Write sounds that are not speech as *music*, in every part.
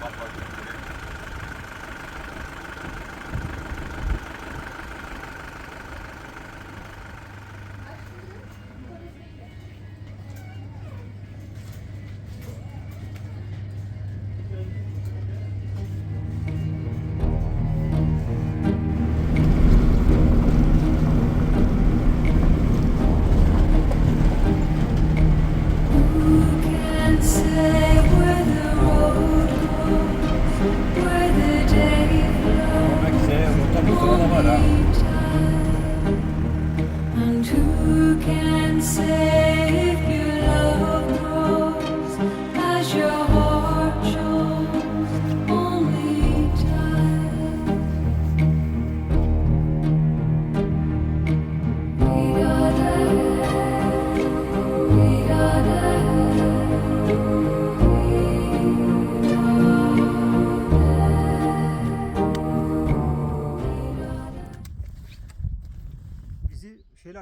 kamp who can say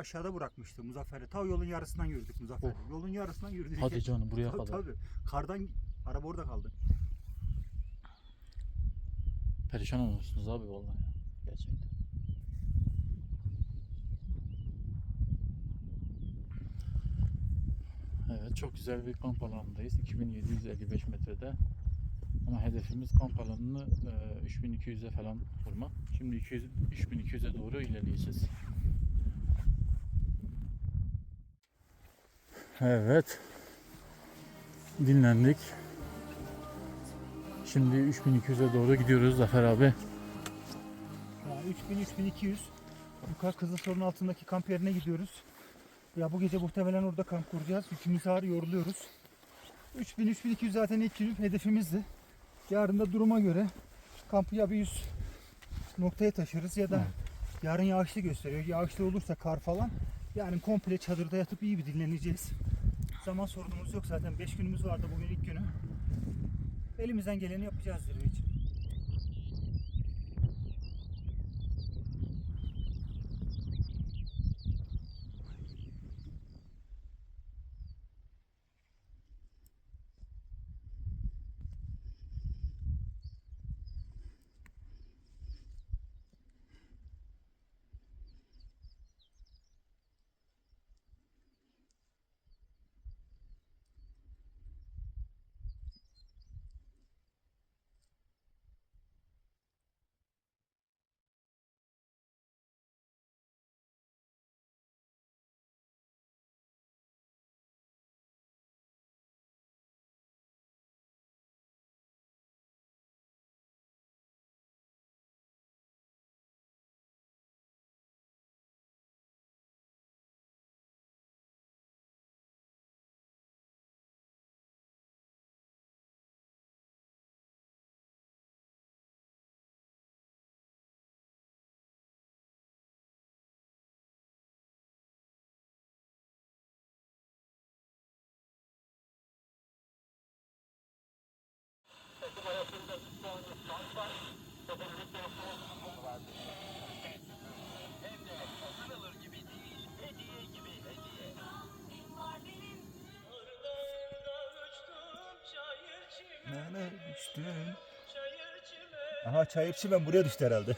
aşağıda bırakmıştı Muzaffer'e. Ta yolun yarısından yürüdük Muzaffer'e. Yolun yarısından yürüdük. Hadi canım buraya Tabii, kadar. tabii. Kardan araba orada kaldı. Perişan olmuşsunuz abi vallahi. ya. Gerçekten. Evet çok güzel bir kamp alanındayız. 2755 metrede. Ama hedefimiz kamp alanını e, 3200'e falan vurmak. Şimdi 200, 3200'e doğru ilerleyeceğiz. Evet. Dinlendik. Şimdi 3200'e doğru gidiyoruz Zafer abi. Yani 3000-3200 yukarı Kızılsorun altındaki kamp yerine gidiyoruz. Ya bu gece muhtemelen orada kamp kuracağız. Yükümüz ağır yoruluyoruz. 3000-3200 zaten ilk günün hedefimizdi. Yarın da duruma göre kampı ya bir 100 noktaya taşırız ya da yarın yağışlı gösteriyor. Yağışlı olursa kar falan yarın komple çadırda yatıp iyi bir dinleneceğiz. Zaman sorunumuz yok zaten 5 günümüz vardı bugün ilk günü. Elimizden geleni yapacağız zirve düştün? Aha çayırçı ben buraya düştü herhalde.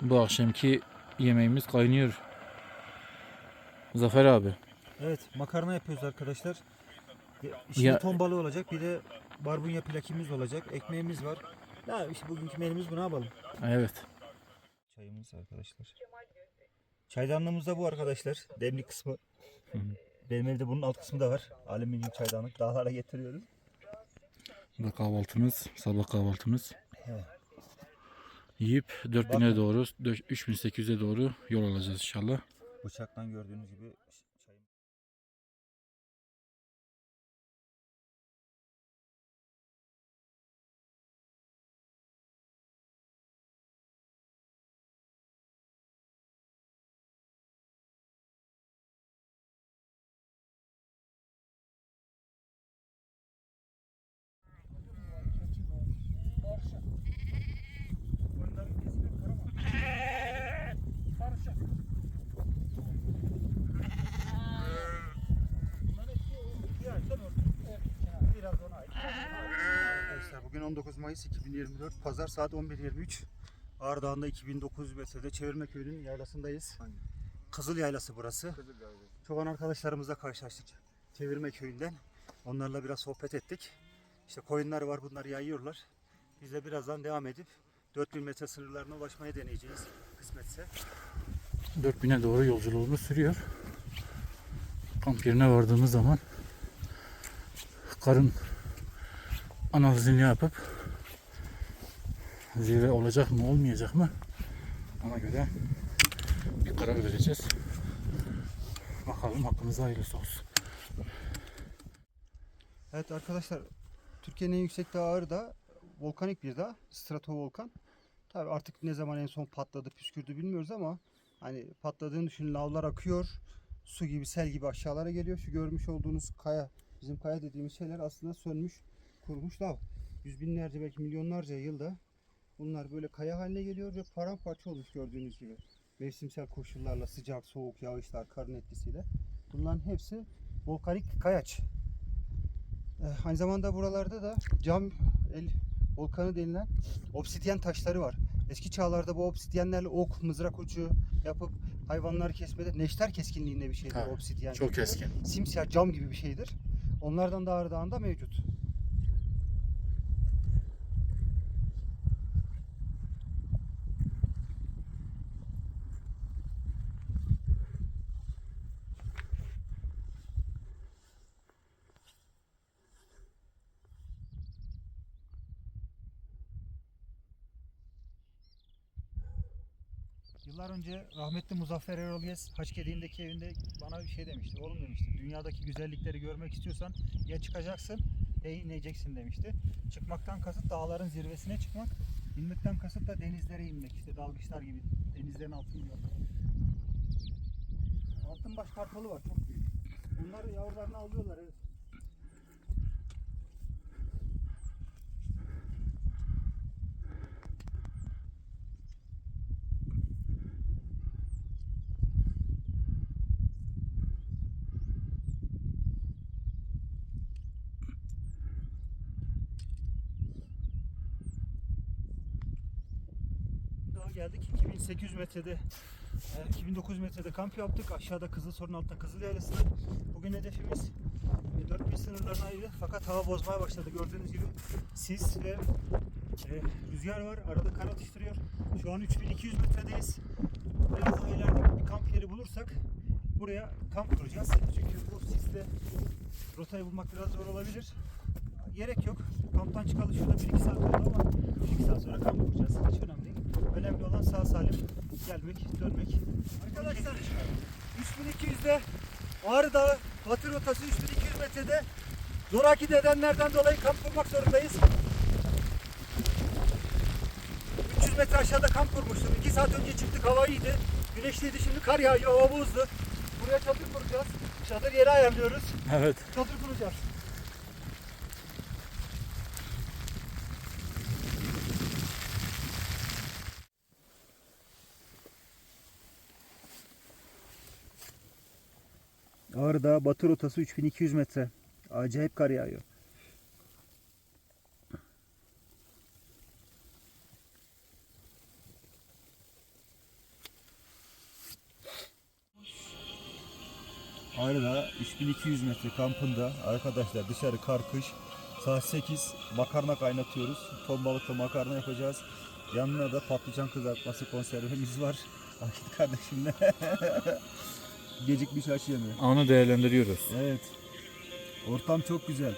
Bu akşamki yemeğimiz kaynıyor. Zafer abi. Evet makarna yapıyoruz arkadaşlar. İçinde Ya- ton balığı olacak bir de barbunya plakimiz olacak. Ekmeğimiz var. Ya işte bugünkü menümüz bu ne yapalım? Evet. Çayımız arkadaşlar. Çaydanlığımız da bu arkadaşlar. Demlik kısmı. Hı hı. Benim evde bunun alt kısmı da var. Alüminyum çaydanlık. Dağlara getiriyoruz. Bu da kahvaltımız. Sabah kahvaltımız. Evet. Yiyip 4000'e doğru, 3800'e doğru yol alacağız inşallah. Bıçaktan gördüğünüz gibi bugün 19 Mayıs 2024 Pazar saat 11.23 Ağrı Dağı'nda 2900 metrede Çevirme Köyü'nün yaylasındayız. Hangi? Kızıl Yaylası burası. Kızıl Yaylı. Çoban arkadaşlarımızla karşılaştık Çevirme Köyü'nden. Onlarla biraz sohbet ettik. İşte koyunlar var bunları yayıyorlar. Biz de birazdan devam edip 4000 metre sınırlarına ulaşmaya deneyeceğiz kısmetse. 4000'e doğru yolculuğumuz sürüyor. Kamp yerine vardığımız zaman karın analizini yapıp zirve olacak mı olmayacak mı ona göre bir karar vereceğiz. Bakalım hakkımızda hayırlısı olsun. Evet arkadaşlar Türkiye'nin en yüksek dağı Ağrı Dağı volkanik bir dağ. Stratovolkan. Tabi artık ne zaman en son patladı püskürdü bilmiyoruz ama hani patladığını düşünün lavlar akıyor. Su gibi sel gibi aşağılara geliyor. Şu görmüş olduğunuz kaya bizim kaya dediğimiz şeyler aslında sönmüş kurumuş lav. Yüz binlerce belki milyonlarca yılda bunlar böyle kaya haline geliyor ve paramparça olmuş gördüğünüz gibi. Mevsimsel koşullarla sıcak, soğuk, yağışlar, karın etkisiyle. Bunların hepsi volkanik kayaç. Eh, Aynı zamanda buralarda da cam el volkanı denilen obsidyen taşları var. Eski çağlarda bu obsidyenlerle ok, mızrak ucu yapıp hayvanları kesmede neşter keskinliğinde bir şeydir Ha, obsidyen. Çok keskin. Simsiyah cam gibi bir şeydir. Onlardan da Ağrı Dağı'nda mevcut. Yıllar önce rahmetli Muzaffer Erol Gez Haçkediğindeki evinde bana bir şey demişti. Oğlum demişti dünyadaki güzellikleri görmek istiyorsan ya çıkacaksın ya ineceksin demişti. Çıkmaktan kasıt dağların zirvesine çıkmak. İnmekten kasıt da denizlere inmek. İşte dalgıçlar gibi denizlerin altını görmek. Altın baş kartalı var çok büyük. Bunlar yavrularını alıyorlar evet. Daha geldik 2800 metrede e, 2900 metrede kamp yaptık. Aşağıda Kızılsorun altta Kızıl Yaylası'nda. Bugün hedefimiz e, 4000 sınırlarına Fakat hava bozmaya başladı. Gördüğünüz gibi sis ve e, rüzgar var. Arada kar atıştırıyor. Şu an 3200 metredeyiz. Biraz daha ileride bir kamp yeri bulursak buraya kamp kuracağız. Çünkü bu sisle rotayı bulmak biraz zor olabilir. Gerek yok. Kamptan çıkalı şurada 1-2 saat oldu ama 1-2 saat sonra kamp kuracağız. Hiç önemli. Önemli olan sağ salim gelmek, dönmek. Arkadaşlar 3200'de Ağrı Dağı Batı rotası 3200 metrede zoraki nedenlerden dolayı kamp kurmak zorundayız. 300 metre aşağıda kamp kurmuştum. 2 saat önce çıktık hava iyiydi. Güneşliydi şimdi kar yağıyor hava buzlu. Buraya çadır kuracağız. Çadır yeri ayarlıyoruz. Evet. Çadır kuracağız. Ağrı Dağı batı rotası 3200 metre. Acayip kar yağıyor. Ağrı Dağı 3200 metre kampında arkadaşlar dışarı kar kış saat 8 makarna kaynatıyoruz. Ton balıklı makarna yapacağız. Yanına da patlıcan kızartması konservemiz var. Akit kardeşimle. *laughs* Gecikmiş yemeği. Anı değerlendiriyoruz. Evet. Ortam çok güzel.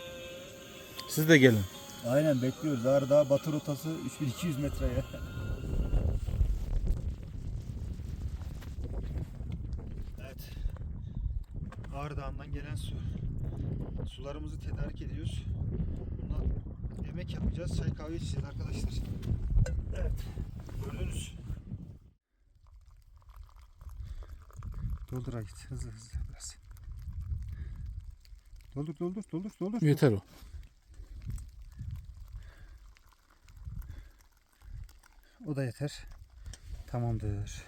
Siz de gelin. Aynen bekliyoruz. Ağrı Dağı batı rotası 3200 metreye. *laughs* evet. Ağrı Dağı'ndan gelen su. Sularımızı tedarik ediyoruz. Bundan yemek yapacağız. Çay kahve içeceğiz arkadaşlar. Evet. Gördünüz. Doldur Akit. Hızlı hızlı biraz. Doldur doldur doldur doldur. Yeter o. O da yeter. Tamamdır.